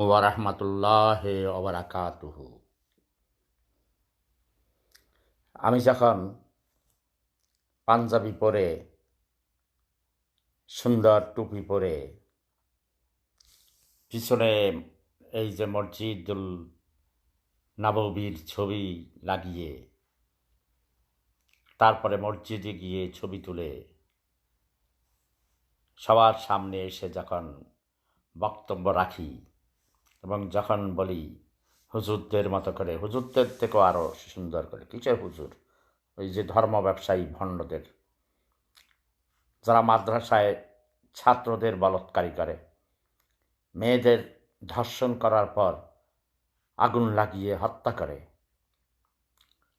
ওয়ারহমতুল্লাহ ওবরাকাতুহ আমি যখন পাঞ্জাবি পরে, সুন্দর টুপি পরে, পিছনে এই যে মসজিদুল নববীর ছবি লাগিয়ে, তারপরে মসজিদে গিয়ে ছবি তুলে, সবার সামনে এসে যখন বক্তব্য রাখি এবং যখন বলি, হুজুরদের মতো করে, হুজুরদের থেকেও আরও সুন্দর করে। কিসের হুজুর? ওই যে ধর্ম ব্যবসায়ী ভণ্ডদের। যারা মাদ্রাসায় ছাত্রদের বলৎকারী করে। মেয়েদের ধর্ষণ করার পর আগুন লাগিয়ে হত্যা করে।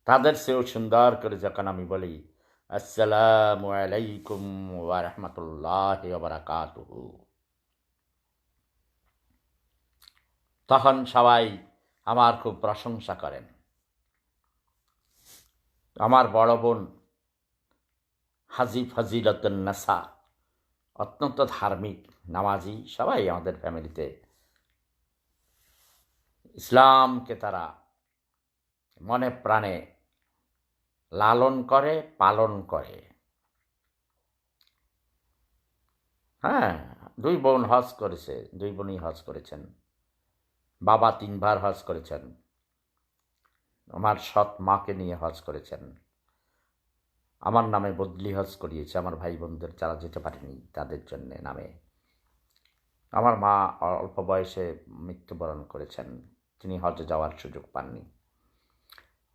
তাদের সেও সুন্দর করে যখন আমি বলি, আসসালামু আলাইকুম ওয়া বারাকাতুহু। তখন সবাই আমার খুব প্রশংসা করেন। আমার বড় বোন হাজি ফজিলতুন নাসা, অত্যন্ত ধার্মিক নামাজি, সবাই আমাদের ফ্যামিলিতে। ইসলামকে তারা মনে প্রাণে লালন করে, পালন করে। হ্যাঁ দুই বোন হজ করেছে, দুই বোনই হজ করেছেন। বাবা তিনবার হজ করেছেন। আমার সৎ মাকে নিয়ে হজ করেছেন। আমার নামে বদলি হজ করিয়েছে, আমার ভাই বোনদের যারা যেতে পারেনি তাদের জন্যে নামে। আমার মা অল্প বয়সে মৃত্যুবরণ করেছেন, তিনি হজে যাওয়ার সুযোগ পাননি।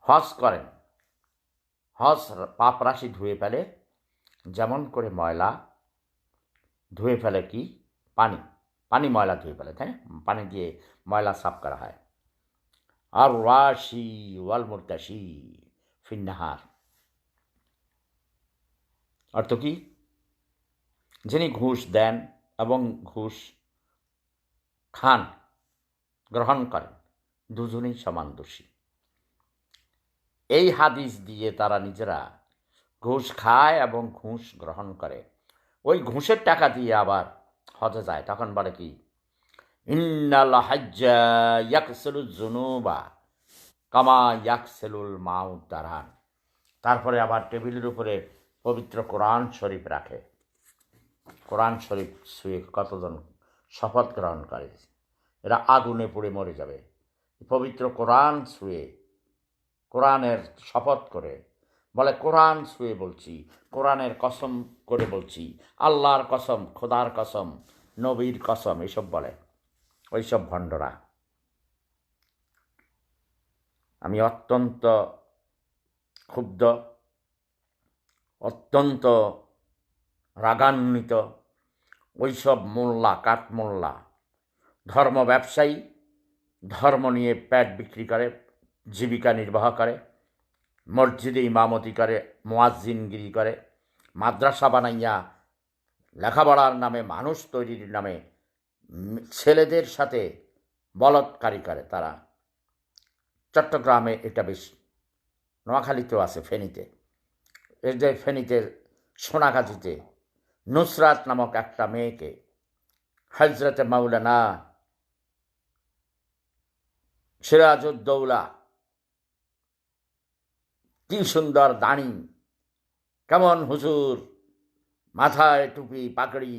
হজ করেন। হজ পাপ রাশি ধুয়ে ফেলে, যেমন করে ময়লা, ধুয়ে ফেলে কি? পানি। পানি ময়লা ধুয়ে ফেলে, তাই? পানি দিয়ে ময়লা সাফ করা হয়। আর রাশি ওয়াল মুরতাশি ফিন্নাহার। অর্থ কি? যিনি ঘুষ দেন এবং ঘুষ খান, গ্রহণ করেন, দুজনেই সমান দোষী। এই হাদিস দিয়ে তারা নিজেরা ঘুষ খায় এবং ঘুষ গ্রহণ করে। ওই ঘুষের টাকা দিয়ে আবার হজে যায়, তখন বলে কি? ইন্নাল হাজ্জা ইয়াকসেলুল জুনুবা কামা ইয়াকসেলুল মাউদ্দারান তারপরে আবার টেবিলের উপরে পবিত্র কোরআন শরীফ রাখে। কোরআন শরীফ শুয়ে কতজন শপথ গ্রহণ করে? এরা আগুনে পুড়ে মরে যাবে। পবিত্র কোরআন শুয়ে কোরআনের শপথ করে বলে, কোরআন শুয়ে বলছি, কোরআনের কসম করে বলছি, আল্লাহর কসম, খোদার কসম, নবীর কসম, এসব বলে, ওইসব ভণ্ডরা। আমি অত্যন্ত ক্ষুব্ধ, অত্যন্ত রাগান্বিত, ওইসব মোল্লা কাঠমোল্লা ধর্ম ব্যবসায়ী, ধর্ম নিয়ে প্যাট বিক্রি করে, জীবিকা নির্বাহ করে মসজিদে ইমামতি করে মোয়াজ্জিনগিরি করে, মাদ্রাসা বানাইয়া লেখাপড়ার নামে, মানুষ তৈরির নামে, ছেলেদের সাথে বলৎকারী করে তারা। চট্টগ্রামে এটা বেশ, নোয়াখালীতেও আছে ফেনীতে। যে ফেনীতে সোনাগাছিতে নুসরাত নামক একটা মেয়েকে হজরতে মাওলানা সিরাজউদ্দৌলা কি সুন্দর দাঁড়ি। কেমন হুজুর? মাথায় টুপি পাকড়ি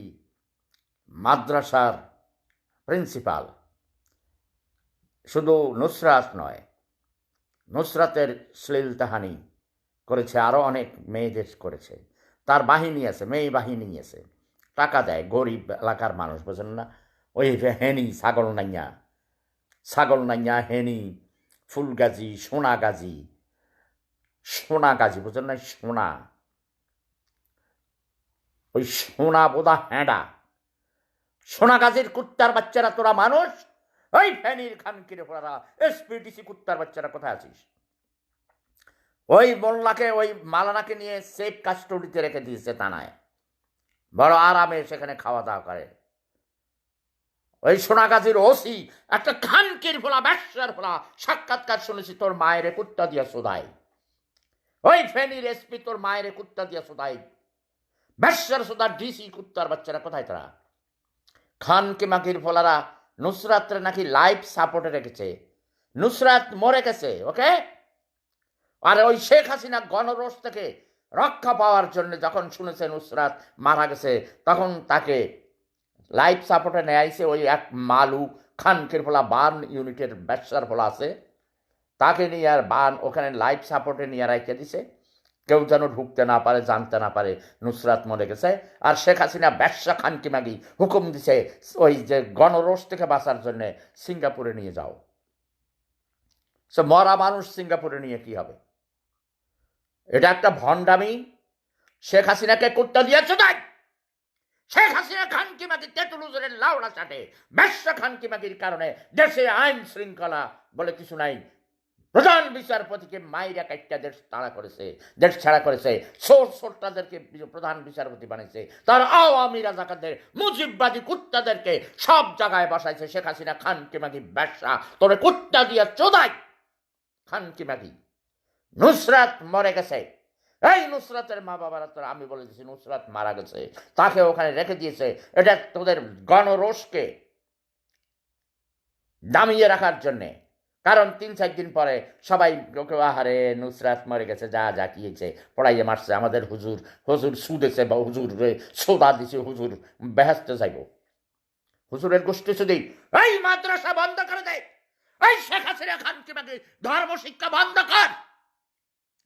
মাদ্রাসার প্রিন্সিপাল। শুধু নুসরাত নয়, নুসরাতের শ্লীল তাহানি করেছে আরও অনেক মেয়েদের করেছে। তার বাহিনী আছে, মেয়ে বাহিনী আছে। টাকা দেয়, গরিব এলাকার মানুষ বোঝেন না? ওই হেনি, ছাগল নাইয়া ছাগল নাইয়া হেনি, ফুলগাজি সোনা গাজি সোনা গাজি বুঝলেন না? সোনা। ওই সোনা বোধা হ্যাঁডা। সোনা গাজির কুত্তার বাচ্চারা তোরা মানুষ? ওই ফ্যানির খান কিরে পড়ারা, এসপিডিসি কুত্তার বাচ্চারা কোথায় আছিস? ওই মোল্লাকে, ওই মালানাকে নিয়ে সেফ কাস্টডিতে রেখে দিয়েছে থানায়। বড় আরামে সেখানে খাওয়া দাওয়া করে। ওই সোনাগাছির ওসি, একটা খানকির ফোলা ব্যবসার ফোলা সাক্ষাৎকার শুনেছি তোর মায়ের কুত্তা দিয়া সোধাই ওই ফেনির এসপি তোর মায়ের কুত্তা দিয়া সোধাই ব্যবসার সোদা ডিসি কুত্তার বাচ্চারা, কোথায় তারা? খানকে মাকির ফোলারা, নুসরাতরে নাকি লাইফ সাপোর্টে রেখেছে। নুসরাত মরে গেছে, ওকে? আর ওই শেখ হাসিনা গণরোষ থেকে রক্ষা পাওয়ার জন্য যখন শুনেছে নুসরাত মারা গেছে, তখন তাকে লাইফ সাপোর্টে নিয়ে আইছে ওই এক মালু খানকের ফলা, বার্ন ইউনিটের ব্যবসার ফলা আছে। তাকে নিয়ে আর বান ওখানে লাইফ সাপোর্টে নিয়ে রাইখে দিছে। কেউ যেন ঢুকতে না পারে, জানতে না পারে, নুসরাত মরে গেছে। আর শেখ হাসিনা ব্যবসা খানকি মাগি হুকুম দিছে, ওই যে গণরোষ থেকে বাঁচার জন্য সিঙ্গাপুরে নিয়ে যাও। সে মরা মানুষ সিঙ্গাপুরে নিয়ে কি হবে? এটা একটা ভণ্ডামি। শেখ হাসিনাকে করতে দিয়েছে তাই? শেখ হাসিনা খানকি মাগি তেঁতুল হুজুরের লাউড়া চাটে। ব্যবসা খানকি মাগির কারণে দেশে আইন শৃঙ্খলা বলে কিছু নাই। প্রধান বিচারপতিকে মাইরা কাইটটা দেশ তাড়া করেছে, দেশ ছাড়া করেছে, সোর সোরটাদেরকে প্রধান বিচারপতি বানিয়েছে তার আওয়ামী রাজাকারদের, মুজিববাদী কুত্তাদেরকে সব জায়গায় বসাইছে, শেখ হাসিনা খানকি মাগি, ব্যবসা, তোরে কুত্তা দিয়া চোদাই। খানকি মাগি, নুসরাত মরে গেছে। এই নুসরাতের মা বাবারা তোর, আমি বলে দিচ্ছি নুসরাত মারা গেছে। তাকে ওখানে রেখে দিয়েছে। এটা তোদের গণরোষকে দামিয়ে রাখার জন্যে। কারণ তিন, চার দিন পরে সবাই আহারে, নুসরাত মরে গেছে, যা যা কি হয়েছে পড়াইয়ে মারছে, আমাদের হুজুর হুজুর সুদেছে বা হুজুর রে সোদা দিছে, হুজুর বেহেস্তে যাইব। হুজুরের গোষ্ঠী শুধু এই মাদ্রাসা বন্ধ করে দেয় এই শেখ হাসিনা খানকে মাগি, ধর্ম, শিক্ষা বন্ধ কর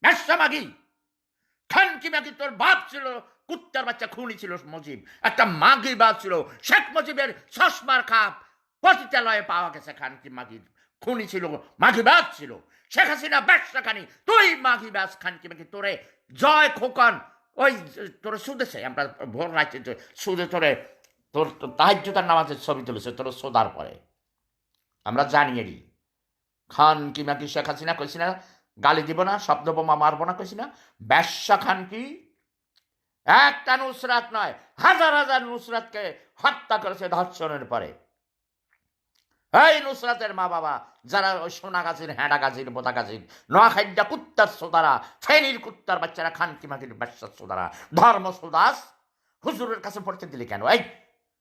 ব্যবসা মাগি খানকি মাগি, তোর বাপ ছিল, কুত্তার বাচ্চা, খুনি ছিল মুজিব, একটা মাগি বাপ ছিল, শেখ মুজিবের চশমার খাপ, পতিতালয়ে পাওয়া গেছে খানকি মাগির। খুনি ছিল মাঘি বাস ছিল শেখ হাসিনা ব্যবসা খানি তুই মাঘি বাস খানকি মাগি তোরে জয় খোকন। ওই তোরে সুদেছে আমরা ভোর রাখছি সুদে তোরে, তোর তাহাজ্যতার নামাজের ছবি তুলেছে, তোর সোদার পরে। আমরা জানিয়ে দিই খান কি শেখ হাসিনা কইছি না, গালি দিব না শব্দ বোমা মারবো না কইছি না। ব্যবসা খান কি? একটা নুসরাত নয়, হাজার হাজার নুসরাতকে হত্যা করেছে ধর্ষণের পরে। এই নুসরাতের মা বাবা, যারা ওই গাছির বোদা গাছির নোয়াখাইডা কুত্তার সোদারা ফেনির কুত্তার বাচ্চারা, খানকি মাটির ব্যবসার সোদারা ধর্ম সুদাস হুজুরের কাছে পড়তে দিলি কেন? এই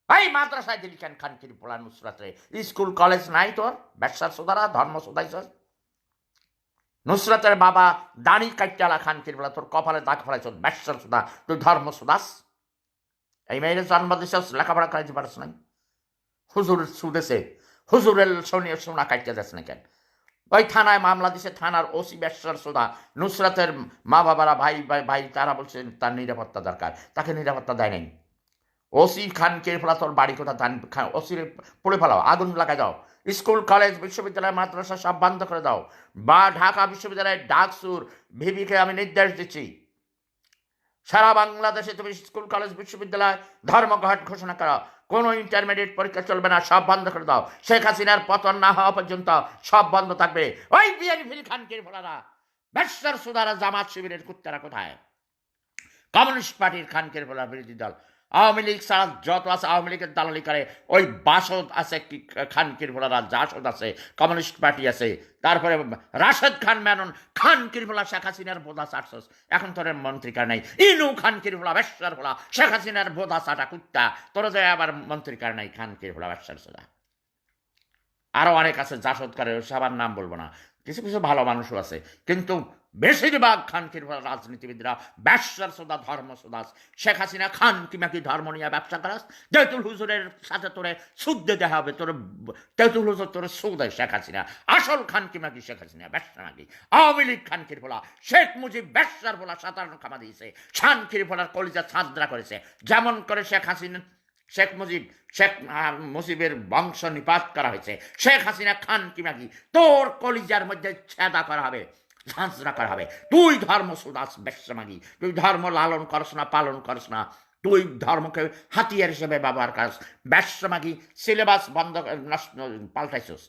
এই মাদ্রাসায় দিলি কেন খানকির পোলা নুসরাতে? স্কুল, কলেজ নাই তোর? ব্যবসার সোদারা ধর্ম সোদাইছ নুসরাতের বাবা দাড়ি কাইটালা খানকির বলা তোর কপালে দাগ ফেলাইছ ব্যবসার সোদা, তুই ধর্ম সুদাস এই মেয়ের জন্ম দিছ লেখাপড়া করাইতে পারছ নাই। হুজুর সুদেছে হুজুরের শনি সোনা কাটতে যাচ্ছে না কেন? ওই থানায় মামলা দিছে, থানার ওসি ব্যবসার সোদা। নুসরাতের মা বাবারা, ভাই ভাই তারা বলছেন তার নিরাপত্তা দরকার। তাকে নিরাপত্তা দেয় নাই। ওসি খানকে ফেলা, তোর বাড়ি কোথা ধান ওসির পড়ে ফেলাও, আগুন লাগা দাও। স্কুল, কলেজ, বিশ্ববিদ্যালয়, মাদ্রাসা সব বন্ধ করে দাও। বা ঢাকা বিশ্ববিদ্যালয়ের ডাকসুর ভিভিকে আমি নির্দেশ দিচ্ছি। সারা বাংলাদেশে তুমি স্কুল, কলেজ, বিশ্ববিদ্যালয় ধর্মঘট ঘোষণা করো কোনো ইন্টারমিডিয়েট পরীক্ষা চলবে না, সব বন্ধ করে দাও। শেখ হাসিনার পতন না হওয়া পর্যন্ত সব বন্ধ থাকবে। ওই বিএনপির খানকির ভোলারা ব্যবসার সুদারা জামাত শিবিরের কুত্তারা কোথায়? কমিউনিস্ট পার্টির খানকের ভোলা বিরোধী দল। আওয়ামী লীগ ছাড়া যত আছে আওয়ামী লীগের দালালি করে ওই বাসদ আছে খান খানকির ভোলারা জাসদ আছে, কমিউনিস্ট পার্টি আছে। তারপরে রাশেদ খান মেনন, খান কিরভোলা, শেখ হাসিনার বোধা চাটস এখন তোর মন্ত্রী কার নাই। ইনু খান কিরভোলা, বেশ্বর ভোলা, শেখ হাসিনার বোধা চাটা কুত্তা। তোর যে আবার মন্ত্রী কার নাই, খান কিরভোলা, বেশ্বর সোদা আরও অনেক আছে জাসদকারের সবার নাম বলব না। কিছু কিছু ভালো মানুষও আছে। কিন্তু বেশিরভাগ খানকির রাজনীতিবিদরা, ব্যবসার সোদা, ধর্ম সোদাস শেখ হাসিনা, খান কি ধর্ম নিয়ে ব্যবসা করাস তেতুল হুজুরের সাথে তোরে সুদ দিতে হবে, তোর তেতুল হুজুর, তোর সুদ শেখ হাসিনা। আসল খান কিমা কি শেখ হাসিনা, ব্যবসা নাকি আওয়ামী লীগ খানকির ভোলা শেখ মুজিব ব্যবসার ভোলা সাধারণ খামা দিয়েছে। শানকির ভোলার কলিজা ছাদ্রা করেছে। যেমন করে শেখ হাসিনা শেখ মুজিব, শেখ মুজিবের বংশ নিপাত করা হয়েছে। শেখ হাসিনা খান কি কিমাকি তোর কলিজার মধ্যে ছেদা করা হবে, ঝাঁঝরা করা হবে। তুই ধর্ম সুদাস বেশমাগি তুই ধর্ম লালন করস না, পালন করস না। তুই ধর্মকে হাতিয়ার হিসেবে ব্যবহার করস। ব্যবসামাগি সিলেবাস বন্ধ পাল্টাইছস।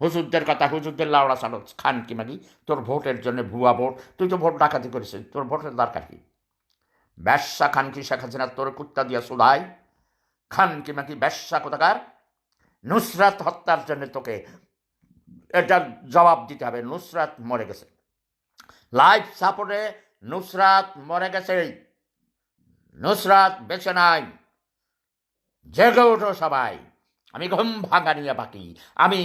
হুজুরদের কথা, হুজুরদের লাউড়া চালক খান কি মাগি? তোর ভোটের জন্য ভুয়া ভোট। তুই তো ভোট ডাকাতি করেছিস। তোর ভোটের দরকার কি? ব্যবসা খান কি শেখ হাসিনা? তোর কুত্তা দিয়া সুদাই। খান কি নাকি ব্যবসা কোথাকার? নুসরাত হত্যার জন্য তোকে এটা জবাব দিতে হবে, নুসরাত মরে গেছে। লাইফ সাপোর্টে নুসরাত মরে গেছে নুসরাত বেছে নাই। জেগে ওঠো সবাই। আমি ঘুম ভাঙা নিয়ে বাকি। আমি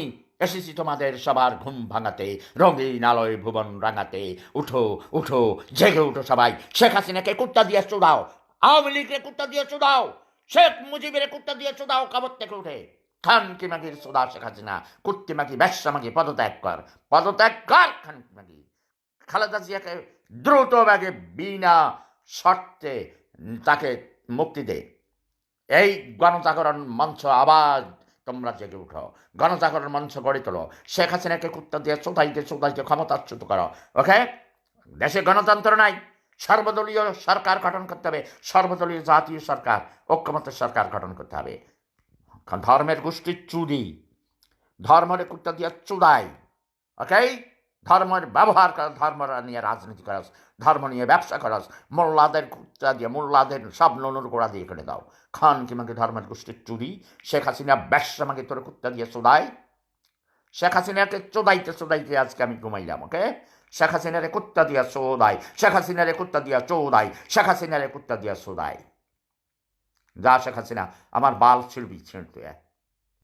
এসেছি তোমাদের সবার ঘুম ভাঙাতে, রঙিন আলোয় ভুবন রাঙাতে। উঠো উঠো, জেগে উঠো সবাই। শেখ হাসিনাকে কুত্তা দিয়ে চুদাও আওয়ামী লীগকে কুত্তা দিয়ে চুদাও শেখ মুজিবের কুত্তা দিয়ে চুদাও কাবর থেকে উঠে। খান কি মাগির সুদা শেখ হাসিনা কুত্তি মাগি ব্যবসা মাগি, পদত্যাগ কর পদত্যাগ কর খান কি মাগি। খালেদা জিয়াকে দ্রুত ব্যাগে বিনা শর্তে তাকে মুক্তি দে। এই গণজাগরণ মঞ্চ আবার তোমরা জেগে উঠো। গণজাগরণ মঞ্চ গড়ে তোলো। শেখ হাসিনাকে কুত্তা দিয়ে চোদাইতে চোদাইতে ক্ষমতাচ্যুত করো, ওকে? দেশে গণতন্ত্র নাই। সর্বদলীয় সরকার গঠন করতে হবে, সর্বদলীয় জাতীয় সরকার, ঐক্যমত্য সরকার গঠন করতে হবে। ধর্মের গোষ্ঠীর চুরি, ধর্মের কুত্তা দিয়ে চুদাই ওকে ধর্মের ব্যবহার কর, ধর্ম নিয়ে রাজনীতি করস ধর্ম নিয়ে ব্যবসা করস মোল্লাদের কুত্তা দিয়ে, মোল্লাদের সব ননুর গোড়া দিয়ে করে দাও। খান কিমাকে ধর্মের গোষ্ঠীর চুরি, শেখ হাসিনা ব্যবসা মাকে তোর কুত্তা দিয়ে চোদাই শেখ হাসিনাকে চোদাইতে চোদাইতে আজকে আমি ঘুমাইলাম ওকে শেখ হাসিনারে দিয়া চোদাই শেখ দিয়া চৌদাই দিয়া আমার বাল ছিড়বি